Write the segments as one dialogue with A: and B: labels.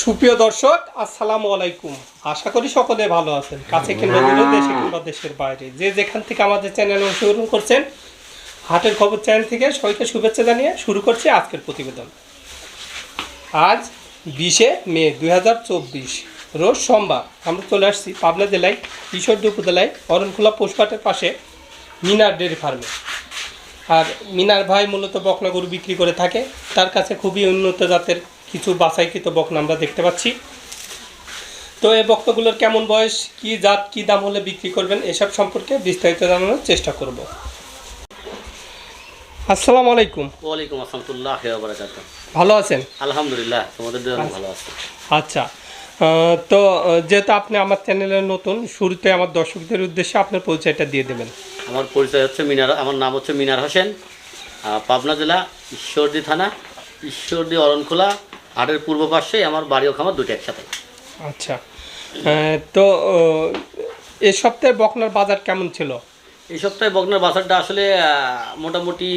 A: সুপ্রিয় দর্শক, আসসালামু আলাইকুম। আশা করি সকলে ভালো আছেন। কাছে কিংবা দূরে, দেশে কিংবা দেশের বাইরে। যে যেখান থেকে আমাদের চ্যানেল অনুসরণ করছেন, হাটের খবর চ্যানেল থেকে সবাইকে শুভেচ্ছা জানিয়ে শুরু করছি আজকের প্রতিবেদন। আজ বিশে মে দুই হাজার চব্বিশ, রোজ সোমবার। আমরা চলে আসছি পাবনা জেলায়, ঈশ্বরদী উপজেলায় অরণখোলা পশুহাটের পাশে মিনার ডেয়ারি ফার্মে। আর মিনার ভাই মূলত বকনা গরু বিক্রি করে থাকে। তার কাছে খুবই উন্নত জাতের কিছু বাছাইকৃত বকনা আমরা দেখতে পাচ্ছি। তো এই বক্তগুলোর কেমন বয়স কি জাত কি দাম হলে বিক্রি করবেন এসব সম্পর্কে বিস্তারিত জানানোর চেষ্টা করব। আসসালামু আলাইকুম।
B: ওয়ালাইকুম আসসালামতুল্লাহ বারাকাত
A: ভালো আছেন?
B: আলহামদুলিল্লাহ তোমাদের ভালো আছে।
A: আচ্ছা। তো যেহেতু আপনি আমার চ্যানেলে নতুন শুরুতে আমার দর্শকদের উদ্দেশ্যে আপনার পরিচয়টা দিয়ে দেবেন।
B: আমার পরিচয় হচ্ছে মিনার আমার নাম হচ্ছে মিনার হোসেন পাবনা জেলা ঈশ্বরদী থানা ঈশ্বরদী অরণখোলা হাটের পূর্ব পাশে আমার বাড়ি ও খামার দুটো একসাথে।
A: আচ্ছা। তো এ সপ্তাহে বকনার বাজার কেমন ছিল?
B: এই সপ্তাহে বকনার বাজারটা আসলে মোটামুটি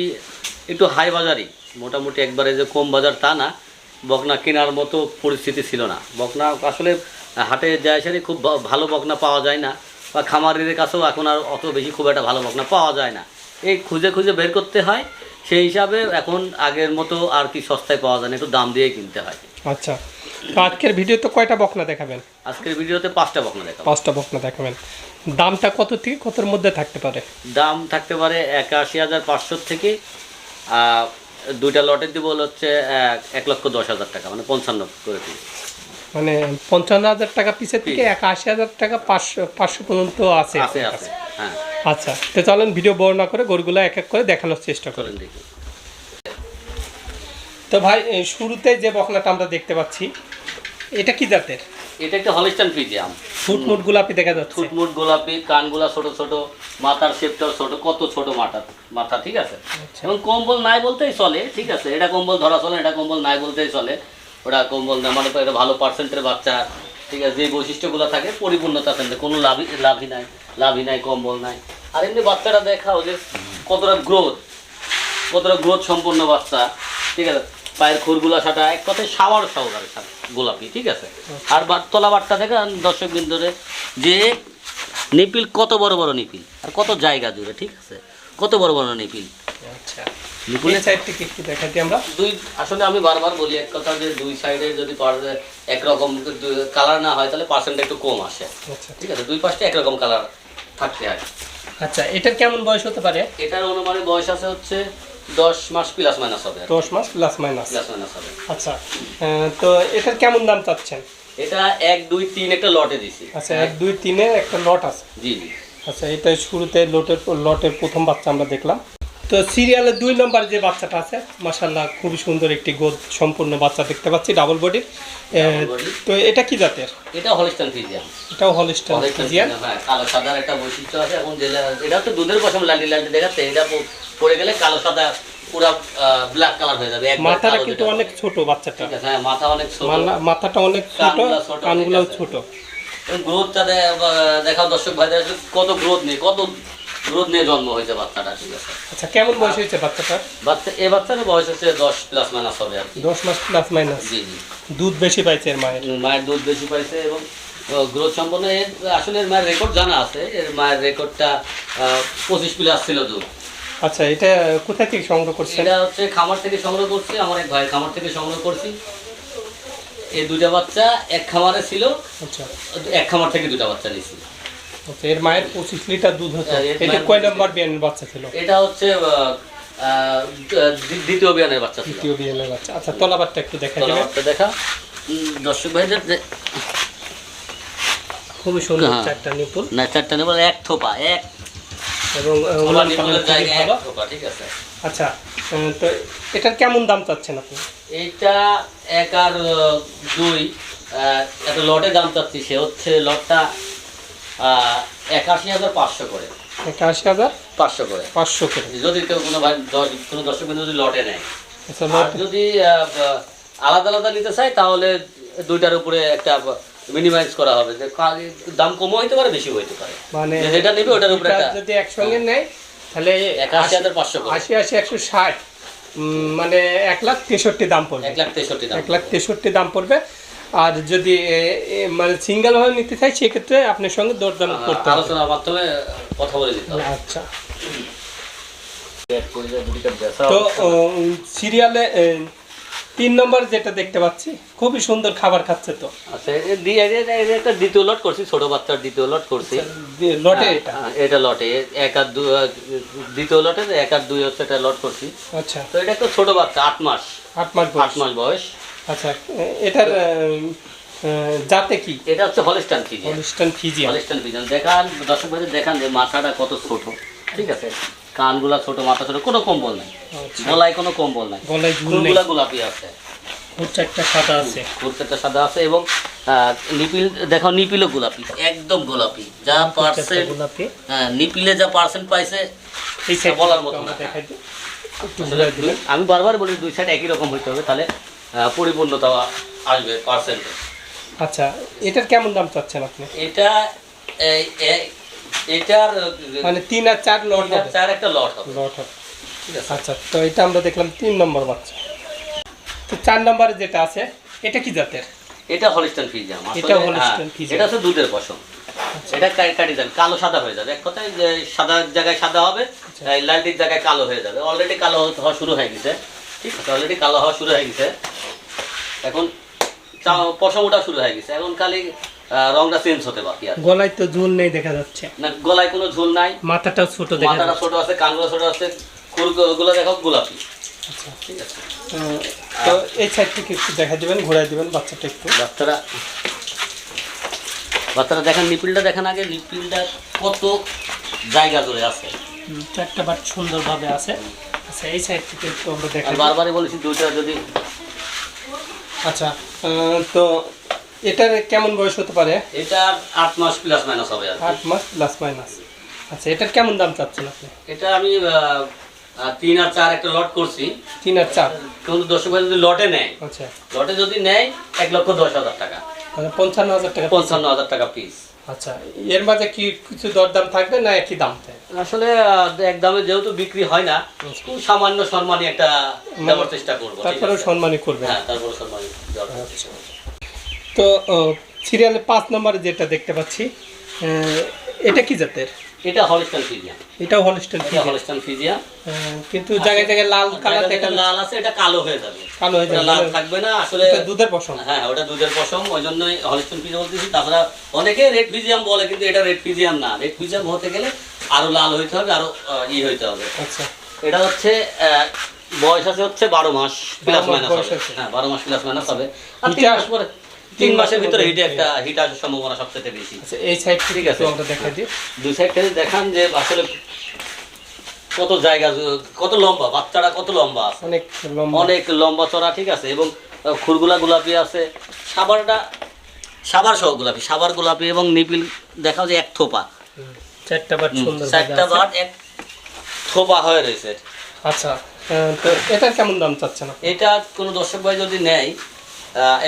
B: একটু হাই বাজারই। মোটামুটি একবারে যে কম বাজার তা না বকনা কেনার মতো পরিস্থিতি ছিল না। বকনা আসলে হাটে যায় সেরে খুব ভালো বকনা পাওয়া যায় না বা খামারের কাছেও এখন আর অত বেশি খুব একটা ভালো বকনা পাওয়া যায় না। এই খুঁজে খুঁজে বের করতে হয়। সেই হিসাবে এখন আগের মতো আর কি সস্তায় পাওয়া যায় না একটু দাম দিয়ে কিনতে হয়।
A: আচ্ছা তো আজকের ভিডিওতে কয়টা বকনা দেখাবেন?
B: আজকের ভিডিওতে পাঁচটা বকনা দেখাবো।
A: পাঁচটা বকনা দেখাবেন। দামটা কত থেকে কতর মধ্যে থাকতে পারে?
B: দাম থাকতে পারে একাশি হাজার পাঁচশো থেকে দুইটা লটের দিব হচ্ছে এক- লক্ষ দশ হাজার টাকা মানে পঞ্চান্ন করে দিই
A: মানে পঞ্চান্ন হাজার টাকা পিছের থেকে এক আশি হাজার টাকা পাঁচশো পাঁচশো পর্যন্ত আছে।
B: আছে আছে। হ্যাঁ।
A: আচ্ছা তো চলেন ভিডিও বর্ণনা করে গরুগুলো এক এক করে দেখানোর চেষ্টা করেন
B: দেখি।
A: তো ভাই শুরুতে যে বকনাটা আমরা দেখতে পাচ্ছি এটা কি জাতের?
B: এটা একটা হলিস্টান ফিজিয়াম
A: ফুটমুট গোলাপি দেখা যাচ্ছে।
B: ফুটমুট গোলাপি কানগুলা ছোট ছোট মাথার শেপটাও ছোট কত ছোট মাথা মাথা ঠিক আছে?
A: আচ্ছা।
B: এবং কম্বল নাই বলতেই চলে ঠিক আছে? এটা কম্বল ধরা চলে এটা কম্বল নাই বলতেই চলে। ওটা কম্বল না মানে তো এটা ভালো পার্সেন্টের বাচ্চা ঠিক আছে? যে বৈশিষ্ট্যগুলো থাকে পরিপূর্ণতা থাকে কোনো লাভই লাভই নাই। লাভই নাই কম্বল নাই। আর এমনি বাচ্চাটা দেখাও যে কতটা গ্রোথ কতটা গ্রোথ সম্পন্ন বাচ্চা ঠিক আছে? পায়ের খুরগুলা সাটা এক কথায় সাওয়ার সাদা, গোলাপি ঠিক আছে? আর তলা বাটটা দেখে দর্শক বিন্দুরে যে নিপিল কত বড় বড় নিপিল আর কত জায়গা জুড়ে ঠিক আছে? কত বড় বড় নিপিল।
A: আচ্ছা।
B: নিপুলের
A: সাইড থেকে একটু দেখাচ্ছি আমরা।
B: দুই আসলে আমি বারবার বলি এক কথা যে দুই সাইডে যদি পার- একরকম কালার না হয় তাহলে পার্সেন্ট একটু কম আসে।
A: আচ্ছা।
B: ঠিক আছে? দুই পাশটা একরকম কালার থাকতে হয়
A: আচ্ছা এটার কেমন বয়স হতে পারে?
B: এটার অনুমানে বয়স আছে হচ্ছে দশ মাস প্লাস মাইনাস হবে।
A: দশ মাস প্লাস মাইনাস
B: প্লাস মাইনাস হবে।
A: আচ্ছা তো এটার কেমন দাম চাচ্ছেন?
B: এটা এক দুই তিন একটা লটে দিছি।
A: আচ্ছা এক দুই তিনের একটা লট আছে।
B: জি জি।
A: আচ্ছা এটা শুরুতে লটের লটের প্রথম বাচ্চা আমরা দেখলাম। তো সিরিয়ালের দুই নম্বর যে বাচ্চাটা আছে মাসাল্লাহ খুবই সুন্দর একটি গোদ সম্পূর্ণ বাচ্চা দেখতে পাচ্ছি ডাবল বডির তো এটা কি জাতের?
B: এটা হলিস্টান ফিজিয়াম
A: এটাও
B: হলিস্টান
A: ফিজিয়ান
B: হ্যাঁ কালো সাদার একটা বৈশিষ্ট্য আছে এখন যে এটা তো দুধের পশম লালটি লালটি দেখাচ্ছে এটা পড়ে গেলে কালো সাদা পুরো ব্ল্যাক কালার হয়ে যাবে
A: মাথাটা কিন্তু অনেক ছোট বাচ্চাটা।
B: হ্যাঁ মাথা অনেক ছোট।
A: মাথাটা অনেক ছোট
B: কানগুলা। ছোট গ্রোথটা দেখাও দর্শক ভাইদের কত গ্রোথ নেই কত গ্রোথ নিয়ে জন্ম হয়েছে বাচ্চাটা ঠিক আছে।
A: আচ্ছা কেমন বয়স হয়েছে বাচ্চাটার?
B: বাচ্চা এই বাচ্চার বয়স হচ্ছে দশ প্লাস মাইনাস হবে আর কি।
A: দশ মাস প্লাস মাইনাস
B: জি জি।
A: দুধ বেশি পাইছে এর মায়ের?
B: মায়ের দুধ বেশি পাইছে এবং গ্রোথ সম্পন্ন। এর আসলে এর মায়ের রেকর্ড জানা আছে। এর মায়ের রেকর্ডটা পঁচিশ প্লাস ছিল দুধ।
A: আচ্ছা এটা কোথা থেকে সংগ্রহ করছেন?
B: এটা হচ্ছে খামার থেকে সংগ্রহ করছি। আমার এক ভাই খামার থেকে সংগ্রহ করছি। এই দুটা বাচ্চা এক খামারে ছিল।
A: আচ্ছা।
B: এক খামার থেকে দুটা বাচ্চা নিছি
A: আচ্ছা এর মায়ের পঁচিশ লিটার দুধ হতো
B: হ্যাঁ,
A: এটা কয়
B: 25
A: নম্বর বিয়ানের বাচ্চা ছিল?
B: এটা হচ্ছে দ্বিতীয় বিয়ানের বাচ্চা ছিল।
A: দ্বিতীয় বিয়ানের বাচ্চা। আচ্ছা তলাবারটা একটু দেখা যাবে
B: দেখা। দর্শক ভাইদের যে-
A: খুবই সুন্দর
B: হ্যাঁ।
A: চারটা নিপুল
B: না চারটা নেব এক থোপা এক
A: এবং ভালো
B: ঠিক আছে।
A: আচ্ছা তো এটার কেমন দাম চাচ্ছেন আপনি?
B: এইটা এক আর দুই একটা লটে দাম চাচ্ছি সে হচ্ছে লটটা একাশি হাজার পাঁচশো করে।
A: একাশি হাজার
B: পাঁচশো করে।
A: পাঁচশো করে।
B: যদি কেউ কোনো দশ- কোনো দর্শক বিন্দু যদি লটে নেয়।
A: আচ্ছা
B: যদি আলাদা আলাদা নিতে চাই তাহলে দুইটার উপরে একটা মিনিমাইজ করা হবে। যে দাম কমও হইতে পারে বেশি হইতে পারে।
A: মানে
B: যেটা নেবে ওটার উপরে
A: যদি একসঙ্গে নেয় তাহলে
B: একাশি হাজার পাঁচশো
A: আশি আশি একশো ষাট মানে এক লাখ তেষট্টি দাম পড়বে।
B: এক লাখ তেষট্টি দাম
A: এক লাখ তেষট্টি দাম পড়বে। আর যদি মানে সিঙ্গেল ভাবে নিতে চাই সেক্ষেত্রে আপনার সঙ্গে দরদাম করতে হবে।
B: আলোচনার মাধ্যমে কথা বলে দিতে
A: আচ্ছা। তো। সিরিয়ালে তিন নম্বর যেটা দেখতে পাচ্ছি খুবই সুন্দর খাবার খাচ্ছে তো।
B: আচ্ছা দ্বিতীয় লট করছি ছোট বাচ্চার দ্বিতীয় লট করছি।
A: যে- লটে এটা?
B: হ্যাঁ, এটা লটে এক আর দুই দ্বিতীয় লটে এক আর দুই হচ্ছে এটা লট করছি।
A: আচ্ছা।
B: তো এটা একটা ছোট বাচ্চা আট মাস।
A: আট মাস
B: আট মাস বয়স।
A: আচ্ছা এটার জাতে কি?
B: এটা হচ্ছে হলিস্টান ফিজিয়ান।
A: অনুষ্ঠান ফিজিয়ান।
B: Holstein Friesian. দেখান দর্শক ভাইদের দেখান যে মাথাটা কত ছোট ঠিক আছে? কানগুলা ছোট মাথা ছোট কোনো কম্বল নাই।
A: আচ্ছা।
B: গলায় কোনো কম্বল নাই।
A: গলায়
B: গোলাপি আছে।
A: সাদা আছে।
B: সাদা আছে এবং নিপিল দেখো নিপিলও গোলাপি একদম গোলাপি। যা পার্সেন্ট
A: গোলাপি।
B: হ্যাঁ নিপিলে যা পার্সেন্ট পাইছে বলার মতো আমি বারবার বলি দুই সাইড একই রকম হইতে হবে তাহলে পরিপূর্ণতা আসবে পার্সেন্টে
A: আচ্ছা এটার কেমন দাম চাচ্ছেন আপনি?
B: এটা এটার
A: মানে তিন আর চার লট হবে?
B: চার একটা লট হবে।
A: লট হবে।
B: ঠিক আছে।
A: আচ্ছা তো এটা আমরা দেখলাম তিন নম্বর বাচ্চা। তো চার নম্বরে যেটা আছে এটা কি জাতের?
B: এটা হলিস্টান ফিজিয়াম
A: এটা Holstein Friesian।
B: এটা হচ্ছে দুধের পশম। এটা কা- কাটি যাবে কালো সাদা হয়ে যাবে। এক কথায় যে সাদা জায়গায় সাদা হবে
A: আচ্ছা।
B: লালটির জায়গায় কালো হয়ে যাবে। অলরেডি কালো হওয়া শুরু হয়ে গেছে। ঠিক আছে অলরেডি কালো হওয়া শুরু হয়ে গেছে। এখন পশম ওঠা শুরু হয়ে গেছে। এখন খালি রংটা চেঞ্জ হতে বাকি আর
A: গলায় তো ঝুল নেই দেখা যাচ্ছে।
B: না গলায় কোনো ঝুল নাই।
A: মাথাটাও ছোট দেখা
B: মাথাটা ছোট আছে কানগুলো ছোট আছে। খুরগুলো দেখো গোলাপি।
A: আচ্ছা।
B: ঠিক আছে।
A: তো এই সাইড থেকে একটু দেখা দিবেন ঘুরাই দিবেন বাচ্চাটা একটু।
B: বাচ্চারা বাচ্চারা দেখেন নিপিলটা দেখেন আগে। নিপিলটা কত জায়গা জুড়ে আছে।
A: চারটা বাট সুন্দরভাবে আছে। আচ্ছা এই সাইড থেকে একটু আমরা দেখাই
B: বারবারই বলেছি দুইটা যদি
A: আচ্ছা তো এটার কেমন বয়স হতে পারে?
B: এটা আট মাস প্লাস মাইনাস হবে।
A: আট মাস প্লাস মাইনাস আচ্ছা এটার কেমন দাম চাচ্ছেন আপনি?
B: এটা আমি তিন আর চার একটা লট করছি।
A: তিন আর চার?
B: কিন্তু দর্শক ভাই যদি লটে নেয়
A: আচ্ছা।
B: লটে যদি নেয় এক লক্ষ দশ হাজার টাকা।
A: মানে পঞ্চান্ন হাজার টাকা
B: পঞ্চান্ন হাজার টাকা পিস
A: আচ্ছা এর মাঝে কি কিছু দরদাম থাকবে না একই দাম? থাকবে
B: আসলে এক দামে যেহেতু বিক্রি হয় না খুব সামান্য সম্মানী একটা দেওয়ার চেষ্টা করব ঠিক
A: তারপরেও সম্মানই করবেন।
B: হ্যাঁ তারপরে সম্মানী করব।
A: তো সিরিয়ালে পাঁচ নম্বরে যেটা দেখতে পাচ্ছি এটা কি জাতের?
B: এটা হলিস্টান ফিজিয়াম
A: এটাও হলস্টেন
B: এটা হলিস্টান ফিজিয়াম
A: কিন্তু জায়গায় জায়গায় লাল কালার
B: এটা লাল আছে এটা কালো হয়ে যাবে।
A: কালো হয়ে যাবে
B: লাল থাকবে না আসলে
A: দুধের পশম।
B: হ্যাঁ ওটা দুধের পশম ওই জন্যই হলিস্টন ফিজিয়াম বলতেছি। তাছাড়া অনেকে রেড ফিজিয়াম বলে কিন্তু এটা রেড ফিজিয়াম না। রেড ফিজিয়াম হতে গেলে আরও লাল হইতে হবে আরও ই হইতে হবে।
A: আচ্ছা।
B: এটা হচ্ছে বয়স আছে হচ্ছে বারো মাস প্লাস মাইনাস হবে। হ্যাঁ বারো মাস প্লাস মাইনাস হবে। আর তিন মাস পরে তিন মাসের ভিতরে হিটে একটা হিট আসার সম্ভাবনা সবচেয়ে বেশি।
A: আচ্ছা এই সাইড
B: ঠিক
A: আছে। আমরা দেখা দিই।
B: দুই সাইড থেকে দেখান যে আসলে কত জায়গা কত লম্বা বাচ্চাটা কত লম্বা আছে।
A: অনেক লম্বা।
B: অনেক লম্বা চড়া ঠিক আছে। এবং খুরগুলা গোলাপি আছে। সাবারটা সাবার সহ গোলাপি সাবার গোলাপি এবং নিপিল দেখাও যে এক থোপা।
A: চারটা বাট সুন্দর
B: চারটা বাট এক থোপা হয়ে রয়েছে।
A: আচ্ছা তো এটার কেমন দাম চাচ্ছেন
B: এটা কোনো দর্শক ভাই যদি নেয়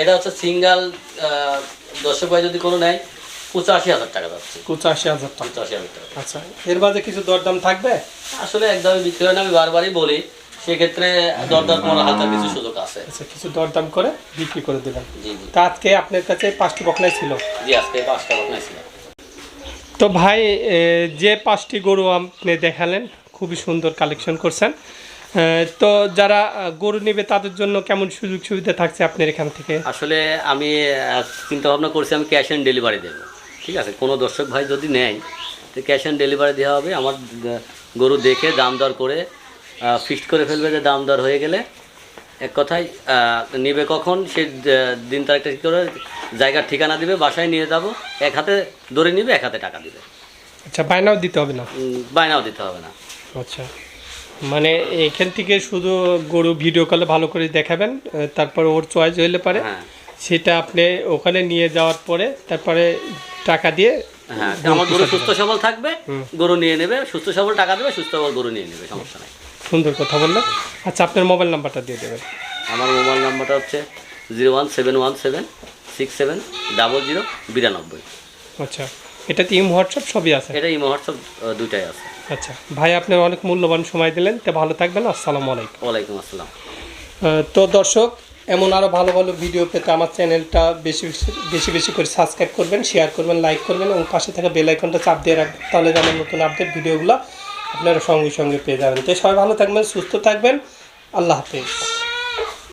B: এটা হচ্ছে সিঙ্গাল দর্শক ভাই যদি কোনো নেয় পঁচাশি হাজার টাকা যাচ্ছে
A: পঁচাশি হাজার টাকা।
B: পঁচাশি হাজার টাকা।
A: আচ্ছা এর মাঝে কিছু দরদাম থাকবে?
B: আসলে একদমই বিক্রি হয় না আমি বারবারই বলি সেক্ষেত্রে দরদার কোনো হালকা কিছু সুযোগ আছে।
A: আচ্ছা কিছু দরদাম করে বিক্রি করে দেবেন।
B: জি জি।
A: তা আজকে আপনার কাছে পাঁচটি বকলাই ছিল।
B: জি আজকে পাঁচটা ঘটনা ছিল।
A: তো ভাই যে পাঁচটি গরু আপনি দেখালেন, খুবই সুন্দর কালেকশন করছেন। তো যারা গরু নেবে, তাদের জন্য কেমন সুযোগ সুবিধা থাকছে আপনার এখান থেকে?
B: আসলে আমি চিন্তা ভাবনা করছি আমি ক্যাশ অন ডেলিভারি দেবো। ঠিক আছে? কোনো দর্শক ভাই যদি নেয়, তো ক্যাশ অন ডেলিভারি দেওয়া হবে। আমার গরু দেখে দাম দর করে ফিক্সড করে ফেলবে যে দাম দর হয়ে গেলে। এক কথায় নিবে কখন সে দিন তারিখটা ঠিক করে জায়গার ঠিকানা দিবে বাসায় নিয়ে যাব এক হাতে ধরে নিবে এক হাতে টাকা দিবে।
A: আচ্ছা বায়নাও দিতে হবে না?
B: বায়নাও দিতে হবে না।
A: আচ্ছা মানে এখান থেকে শুধু গরু ভিডিও কলে ভালো করে দেখাবেন তারপর ওর চয়েস হইলে পারে।
B: হ্যাঁ।
A: সেটা আপনি ওখানে নিয়ে যাওয়ার পরে তারপরে টাকা দিয়ে
B: হ্যাঁ আমার গরু সুস্থ সবল থাকবে গরু নিয়ে নেবে সুস্থ সবল টাকা দেবে সুস্থ সবল গরু নিয়ে নেবে সমস্যা নাই।
A: সুন্দর কথা বললেন। আচ্ছা আপনার মোবাইল নাম্বারটা দিয়ে দেবেন।
B: আমার মোবাইল নাম্বারটা হচ্ছে zero one seven one seven six seven double zero বিরানব্বই।
A: আচ্ছা এটাতে ইম হোয়াটসঅ্যাপ সবই আছে?
B: এটা ইম হোয়াটসঅ্যাপ দুইটাই আছে।
A: আচ্ছা ভাই আপনার অনেক মূল্যবান সময় দিলেন। তো ভালো থাকবেন আসসালামু আলাইকুম।
B: ওয়ালাইকুম আসসালাম।
A: তো দর্শক এমন আরও ভালো ভালো ভিডিও পেতে আমার চ্যানেলটা বেশি বেশি বেশি বেশি করে সাবস্ক্রাইব করবেন শেয়ার করবেন লাইক করবেন এবং পাশে থাকা বেল আইকনটা চাপ দিয়ে রাখবেন তাহলে যেন নতুন আপডেট ভিডিওগুলো আপনারা সঙ্গে সঙ্গে পেয়ে যাবেন। তাই সবাই ভালো থাকবেন সুস্থ থাকবেন। আল্লাহ হাফেজ।